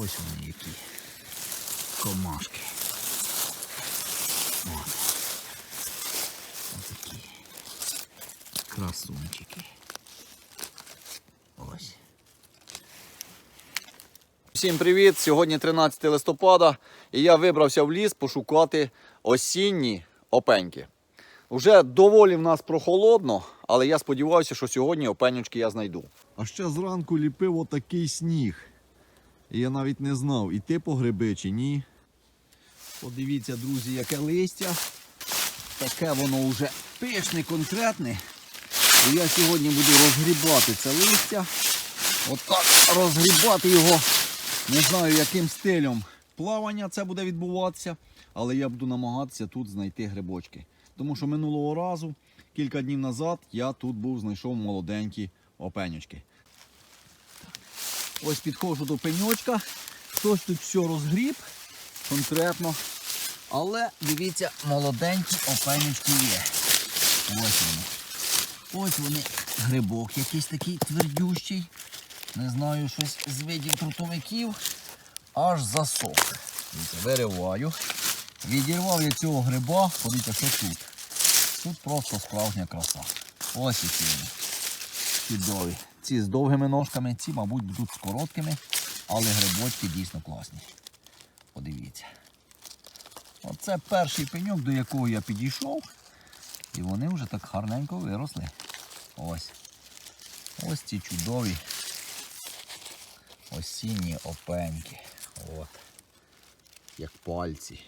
Ось вони які комашки. От. Ось такі красунчики. Ось. Всім привіт! Сьогодні 13 листопада і я вибрався в ліс пошукати осінні опеньки. Уже доволі в нас прохолодно, але я сподіваюся, що сьогодні опенючки я знайду. А ще зранку ліпив отакий сніг. І я навіть не знав, іти по гриби чи ні. Подивіться, друзі, яке листя. Таке воно вже пишне, конкретне. І я сьогодні буду розгрібати це листя. Отак розгрібати його. Не знаю, яким стилем плавання це буде відбуватися, але я буду намагатися тут знайти грибочки. Тому що минулого разу, кілька днів назад, я тут був, знайшов молоденькі опенючки. Ось підходжу до пеньочка. Хтось тут все розгріб конкретно. Але дивіться, молоденькі опенючки є. Ось вони. Ось вони. Грибок якийсь такий твердющий. Не знаю, щось з видів трутовиків. Аж засох. Вириваю. Відірвав я цього гриба, подивіться, що тут. Тут просто справжня краса. Ось які вони. Чудові. Ці з довгими ножками, ці, мабуть, будуть з короткими, але грибочки дійсно класні. Подивіться. Оце перший пеньок, до якого я підійшов. І вони вже так гарненько виросли. Ось. Ось ці чудові осінні опеньки. От. Як пальці.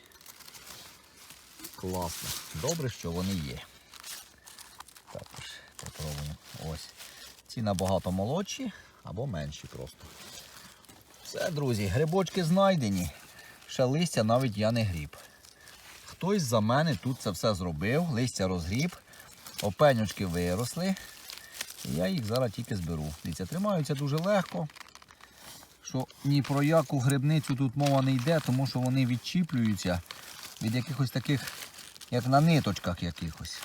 Класно. Добре, що вони є. Також попробуємо. Ось. Ці набагато молодші або менші просто. Все, друзі, грибочки знайдені. Ще листя навіть я не гріб. Хтось за мене тут це все зробив, листя розгріб, опенючки виросли. Я їх зараз тільки зберу. Дивіться, тримаються дуже легко. Що ні про яку грибницю тут мова не йде, тому що вони відчіплюються від якихось таких, як на ниточках якихось.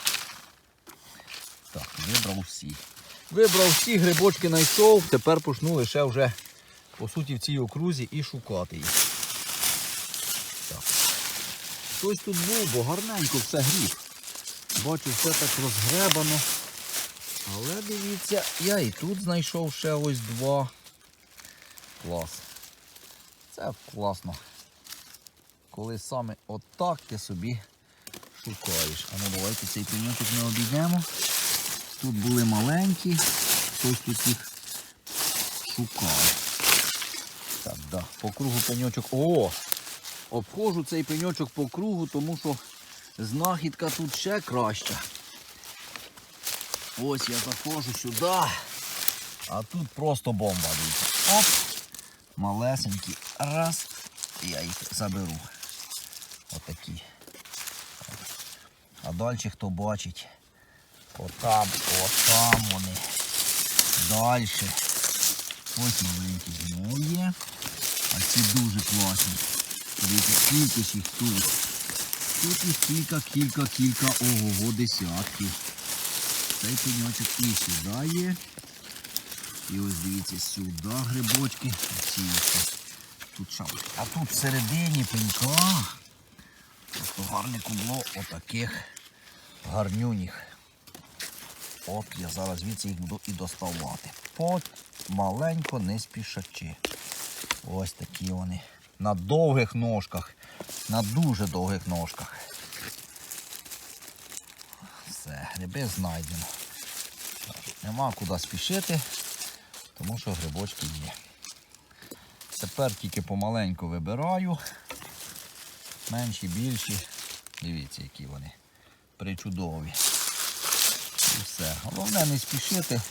Так, вибрав всі. Вибрав всі, грибочки знайшов. Тепер почну лише вже, по суті, в цій окрузі і шукати їх. Так. Хтось тут був, бо гарненько все гріб. Бачу, все так розгребано. Але дивіться, я і тут знайшов ще ось два. Клас. Це класно. Коли саме отак ти собі шукаєш. А ну давайте цей пеньочок ми обійдемо. Тут були маленькі, хтось тут їх шукав. Так, да. По кругу пеньочок. О! Обходжу цей пеньочок по кругу, тому що знахідка тут ще краща. Ось я заходжу сюди. А тут просто бомба. Оп! Малесенькі. Раз. Я їх заберу. Отакі. А далі хто бачить. Отам, отам вони. Далі. Ось маленькі знову є. А ці дуже класні. Дивіться, скільки їх тут. Тут їх кілька, кілька, кілька, ого, десятків. Цей пеньочок і сюди є. І ось дивіться, сюди грибочки. Ось. Тут шапки. А тут всередині пенька. Просто гарне кубло отаких гарнюніх. От я зараз звідси їх буду і доставати. От маленько не спішачи. Ось такі вони. На довгих ножках. На дуже довгих ножках. Все, гриби знайдено. Нема куди спішити, тому що грибочки є. Тепер тільки помаленьку вибираю. Менші, більші. Дивіться, які вони причудові. І все. Головне не спішити,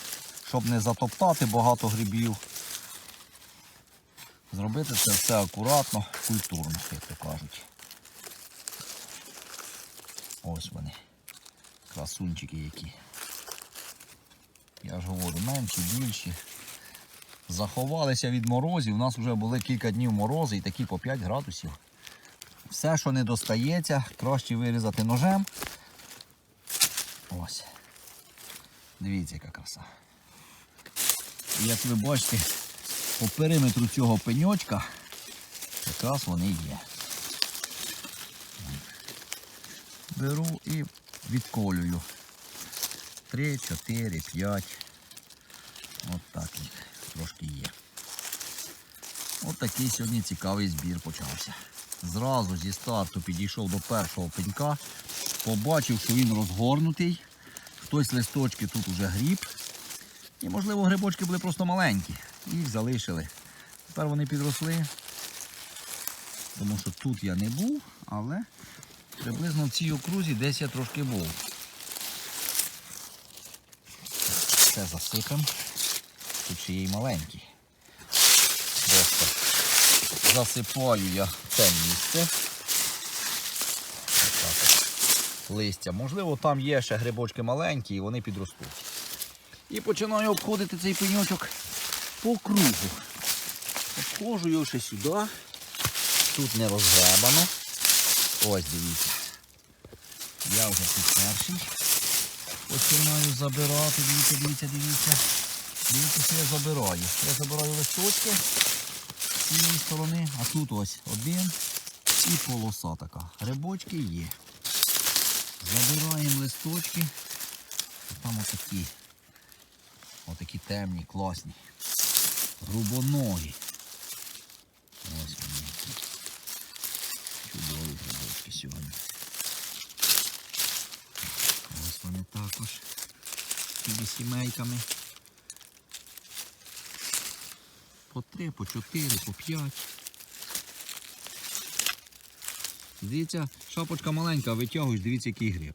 щоб не затоптати багато грибів. Зробити це все акуратно, культурно, як то кажуть. Ось вони. Красунчики які. Я ж говорю, менші, більші. Заховалися від морозів. У нас вже були кілька днів морози і такі по 5 градусів. Все, що не достається, краще вирізати ножем. Ось. Дивіться, яка краса. Як ви бачите, по периметру цього пеньочка якраз вони є. Беру і відколюю. Три, чотири, п'ять. От так їх трошки є. От такий сьогодні цікавий збір почався. Зразу зі старту підійшов до першого пенька, побачив, що він розгорнутий. Хтось листочки тут уже гріб. І, можливо, грибочки були просто маленькі. Їх залишили. Тепер вони підросли. Тому що тут я не був, але приблизно в цій окрузі десь я трошки був. Це засипемо. Тут ще є й маленькі. Просто засипаю я те місце. Отак от. Листя. Можливо, там є ще грибочки маленькі і вони підростуть. І починаю обходити цей пеньочок по кругу. Обходжу його ще сюди. Тут не розгребано. Ось дивіться. Я вже тут перший. Починаю забирати. Дивіться, дивіться, дивіться. Дивіться, що я забираю. Я забираю листочки з цієї сторони, а тут ось один і полоса така. Грибочки є. Забираємо листочки. Там отакі. Отакі темні, класні. Грубоногі. Ось вони. Чудові грибочки сьогодні. Ось вони також. Такими сімейками. По три, по чотири, по п'ять. Дивіться, шапочка маленька, витягуєш, дивіться, який гриб.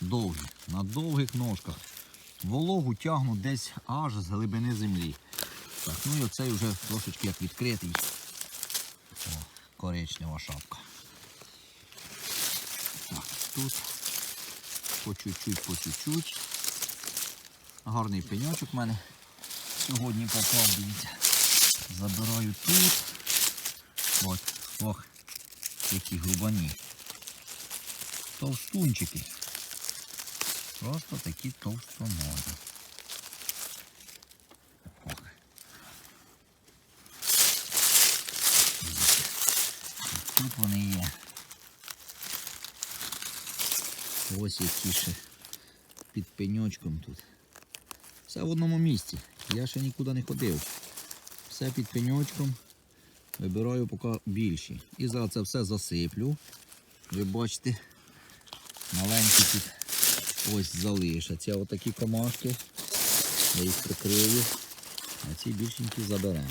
Довгий, на довгих ножках. Вологу тягнуть десь аж з глибини землі. Так, ну і оцей вже трошечки як відкритий. О, коричнева шапка. Так, тут по чуть-чуть, по чуть-чуть. Гарний пеньочок в мене сьогодні попав, дивіться. Забираю тут. От, ох, які грубані. Товстунчики. Просто такі товстоногі. Ох. Тут вони є. Ось які ще під пеньочком тут. Все в одному місці. Я ще нікуди не ходив. Все під пеньочком. Вибираю поки більші. І зараз це все засиплю. Ви бачите, маленькі тут ось залишаться отакі комашки. Я їх прикрию. А ці більшенькі заберемо.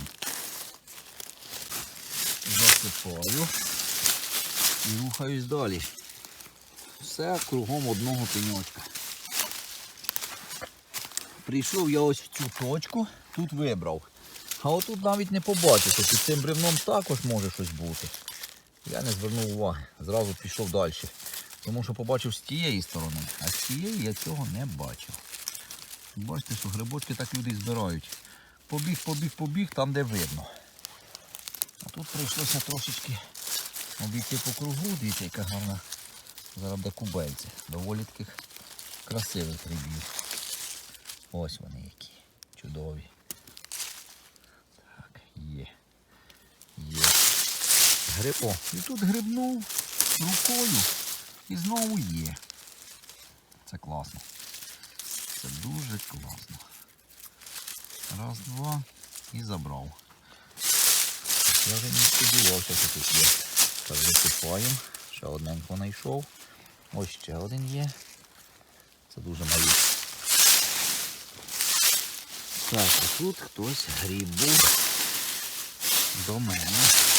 Засипаю і рухаюсь далі. Все кругом одного пеньочка. Прийшов я ось в цю точку, тут вибрав. А отут навіть не побачите, під цим бревном також може щось бути. Я не звернув уваги, зразу пішов далі. Тому що побачив з тієї сторони, а з цієї я цього не бачив. Бачите, що грибочки так люди збирають. Побіг, побіг, побіг там, де видно. А тут прийшлося трошечки обійти по кругу, дивіться, яка гарна зараз буде кубельці. Доволі таких красивих грибів. Ось вони які. Чудові. Так, є. Є. Гриб. О, і тут грибнув рукою і знову є. Це класно. Це дуже класно. Раз, два і забрав. Я вже не сподівався, що тут є. Так, висипаємо. Ще одненько знайшов. Ось ще один є. Це дуже малий. Так, а тут хтось грібув до мене.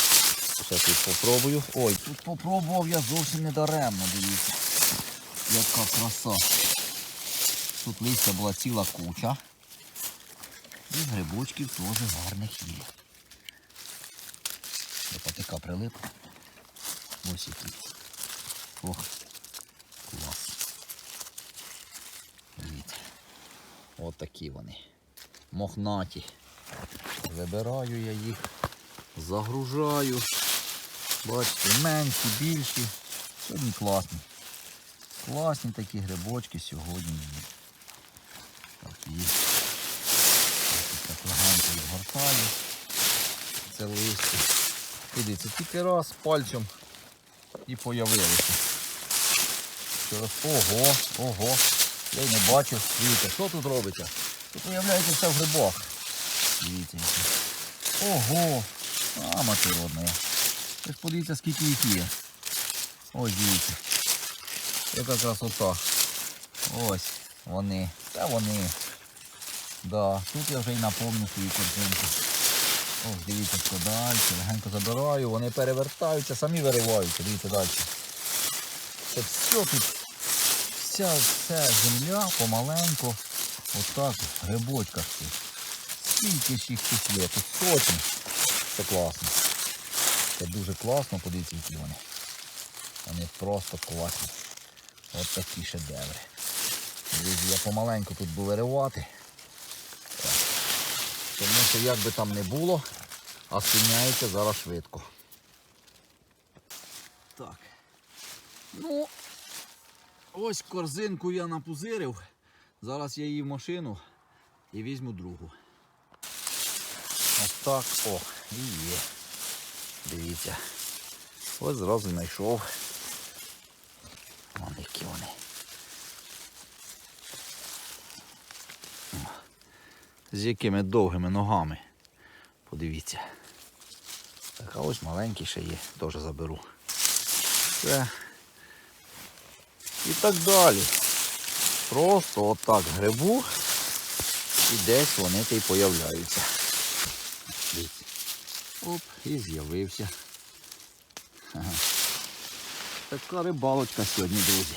Ще тут попробую. Ой, тут попробував я зовсім не даремно, дивіться. Яка краса. Тут листя була ціла куча. І грибочків теж гарних є. Патика прилип. Ось які. Ох, клас. Дивіться. От такі вони. Мохнаті. Вибираю я їх, загружаю. Бачите, менші, більші. Сьогодні класні. Класні такі грибочки сьогодні. Так, є. Так легенько відгортаю. Це листя. Дивіться, тільки раз пальцем і появилися. Ще раз. Ого, ого. Я й не бачив. Дивіться, що тут робиться? Тут виявляється все в грибах. Дивіться. Ого! А, матеродна. Ви подивіться, скільки їх є. Ось дивіться. Яка красота. Ось вони. Це вони. Да, тут я вже й наповню свою картинку. Ось дивіться, що далі. Легенько забираю, вони перевертаються, самі вириваються, дивіться далі. Це все тут, вся, вся земля помаленьку, отак, грибочках. Скільки ж їх тут є, тут сотні. Це класно. Це дуже класно, подивіться, які вони. Вони просто класні. От такі шедеври. Друзі, я помаленьку тут буду виривати. Тому що як би там не було, а спиняється зараз швидко. Так. Ну, ось корзинку я напузирив. Зараз я її в машину і візьму другу. Ось так, о, і є. Дивіться. Ось зразу знайшов. Вон які вони. З якими довгими ногами. Подивіться. Так, а ось маленький ще є, теж заберу. Все. І так далі. Просто отак грибу і десь вони та й появляються. Оп, і з'явився. Ага. Така рибалочка сьогодні, друзі.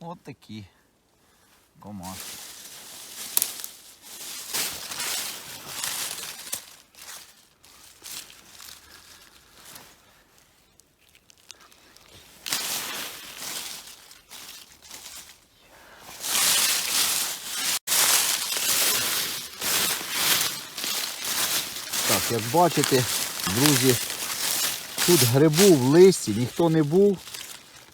От такі комашки. Як бачите, друзі, тут грибу в листі ніхто не був.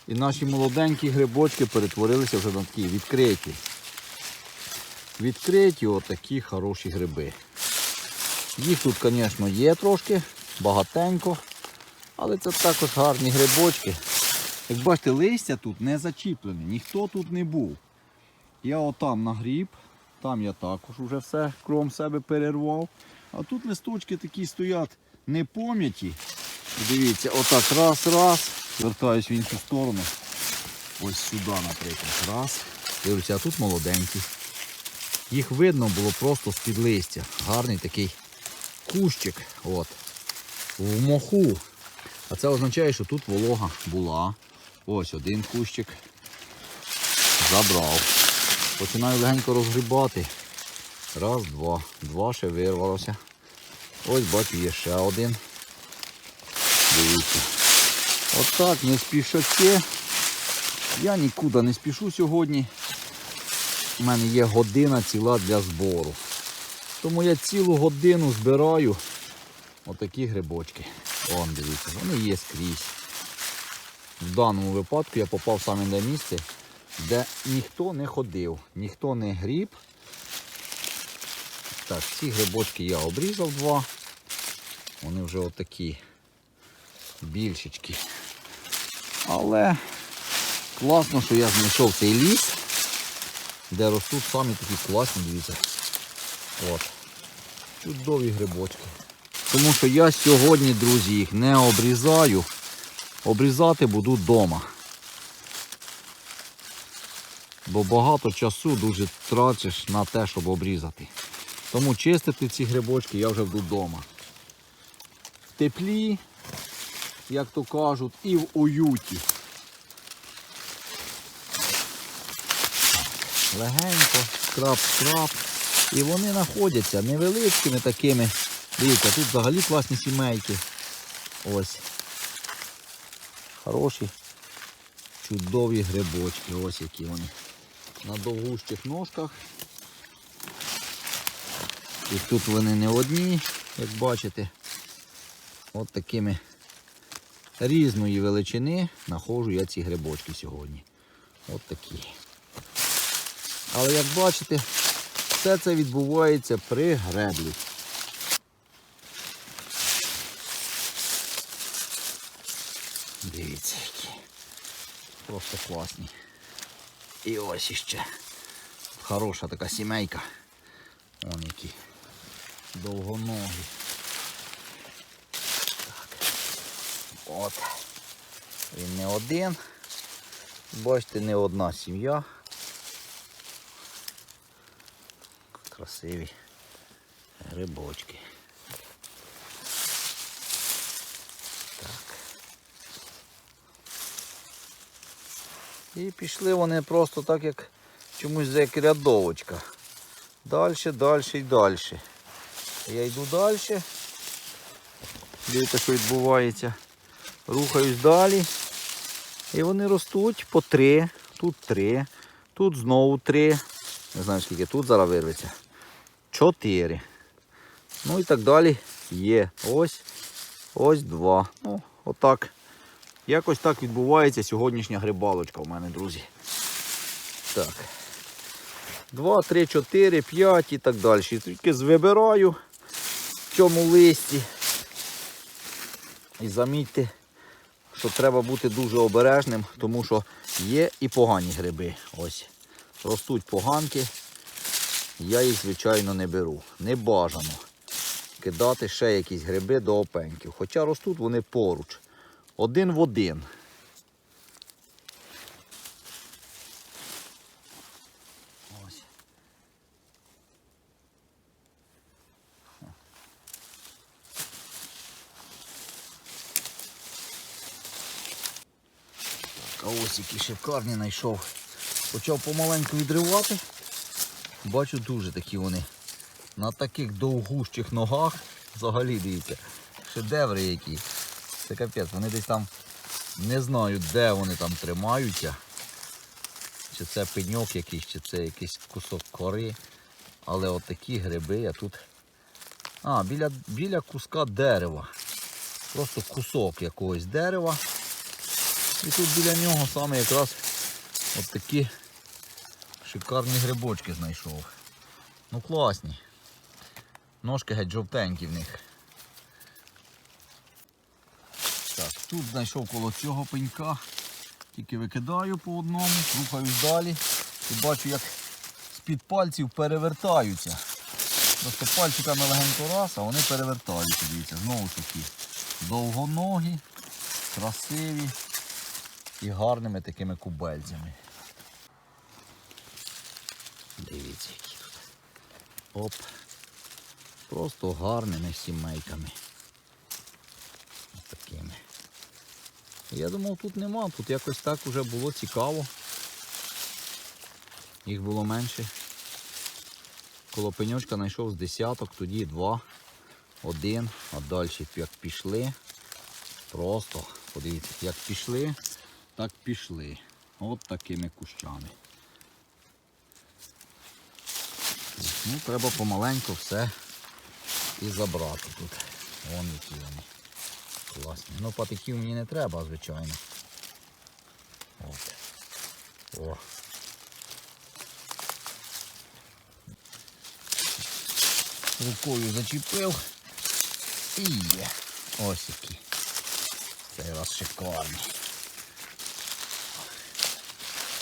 І наші молоденькі грибочки перетворилися вже на такі відкриті. Відкриті отакі хороші гриби. Їх тут, звісно, є трошки, багатенько, але це також гарні грибочки. Як бачите, листя тут не зачіплене, ніхто тут не був. Я отам нагріб, там я також вже все кром себе перервав. А тут листочки такі стоять не пом'яті. Дивіться, отак раз, раз. Вертаюсь в іншу сторону. Ось сюди, наприклад. Раз. Дивлюся, а тут молоденькі. Їх видно було просто з-під листя. Гарний такий кущик. От. В моху. А це означає, що тут волога була. Ось один кущик. Забрав. Починаю легенько розгрібати. Раз, два. Два ще вирвалося. Ось бачу, є ще один. Дивіться. Отак, не спішачи. Я нікуди не спішу сьогодні. У мене є година ціла для збору. Тому я цілу годину збираю отакі грибочки. Вон, дивіться, вони є скрізь. В даному випадку я попав саме на місце, де ніхто не ходив, ніхто не гріб. Так, ці грибочки я обрізав два. Вони вже отакі більшечки. Але класно, що я знайшов цей ліс, де ростуть самі такі класні, дивіться. От. Чудові грибочки. Тому що я сьогодні, друзі, їх не обрізаю. Обрізати буду вдома. Бо багато часу дуже трачиш на те, щоб обрізати. Тому чистити ці грибочки я вже буду вдома. В теплі, як то кажуть, і в уюті. Легенько, скраб-скраб. І вони знаходяться невеличкими такими. Дивіться, тут взагалі класні сімейки. Ось. Хороші, чудові грибочки. Ось які вони. На довгущих ножках. І тут вони не одні, як бачите. От такими різної величини знаходжу я ці грибочки сьогодні. От такі. Але як бачите, все це відбувається при греблі. Дивіться, які. Просто класні. І ось іще. Хороша така сімейка. Вон які. Довгоногі. Так. От. Він не один. Бачите, не одна сім'я. Красиві грибочки. Так. І пішли вони просто так, як чомусь як рядовочка. Дальше, дальше і далі. Я йду далі. Дивіться, що відбувається. Рухаюсь далі. І вони ростуть по три. Тут три. Тут знову три. Не знаю скільки тут зараз вирветься. Чотири. Ну і так далі є. Ось. Ось два. Ну, отак. Якось так відбувається сьогоднішня грибалочка у мене, друзі. Так. Два, три, чотири, п'ять і так далі. Тільки вибираю в цьому листі. І замітьте, що треба бути дуже обережним, тому що є і погані гриби. Ось. Ростуть поганки. Я їх, звичайно, не беру. Не бажано кидати ще якісь гриби до опеньків. Хоча ростуть вони поруч. Один в один. Ось які шикарні знайшов. Почав помаленьку відривати. Бачу дуже такі вони. На таких довгущих ногах. Взагалі дивіться. Шедеври які. Це капець, вони десь там не знаю, де вони там тримаються. Чи це пеньок якийсь, чи це якийсь кусок кори. Але от гриби я тут. А, біля, біля куска дерева. Просто кусок якогось дерева. І тут біля нього саме якраз от такі шикарні грибочки знайшов. Ну класні. Ножки геть жовтенькі в них. Так, тут знайшов коло цього пенька. Тільки викидаю по одному, рухаюсь далі і бачу, як з-під пальців перевертаються. Просто пальчиками легенько раз, а вони перевертаються. Дивіться, знову ж таки. Довгоногі, красиві і гарними такими кубельцями. Дивіться, які тут. Оп. Просто гарними сімейками. Ось такими. Я думав, тут нема, тут якось так вже було цікаво. Їх було менше. Коло пеньочка знайшов з десяток, тоді два, один, а далі як пішли. Просто, подивіться, як пішли, так пішли. От такими кущами. Ну, треба помаленьку все і забрати тут. Вон які вони. Класні. Ну, патиків мені не треба, звичайно. От. О. Рукою зачепив. І є. Ось які. Цей раз шикарний.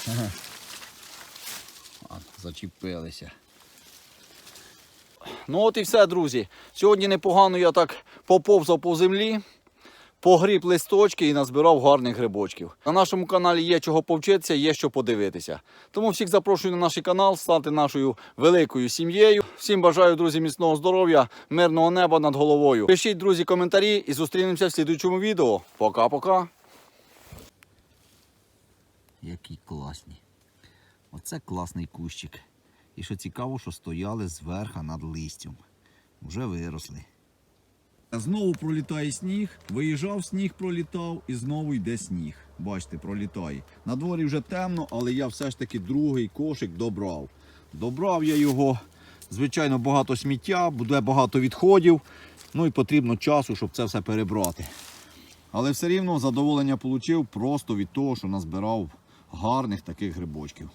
Ага. А, Зачепилися. Ну от і все, друзі. Сьогодні непогано я так поповзав по землі, погріб листочки і назбирав гарних грибочків. На нашому каналі є чого повчитися, є що подивитися. Тому всіх запрошую на наш канал, стати нашою великою сім'єю. Всім бажаю, друзі, міцного здоров'я, мирного неба над головою. Пишіть, друзі, коментарі і зустрінемося в слідуючому відео. Пока-пока. Які класні. Оце класний кущик. І що цікаво, що стояли зверха над листям. Вже виросли. Знову пролітає сніг, виїжджав, сніг пролітав і знову йде сніг. Бачите, пролітає. На дворі вже темно, але я все ж таки другий кошик добрав. Добрав я його. Звичайно, багато сміття, буде багато відходів. Ну і потрібно часу, щоб це все перебрати. Але все рівно задоволення отримав просто від того, що назбирав гарних таких грибочків.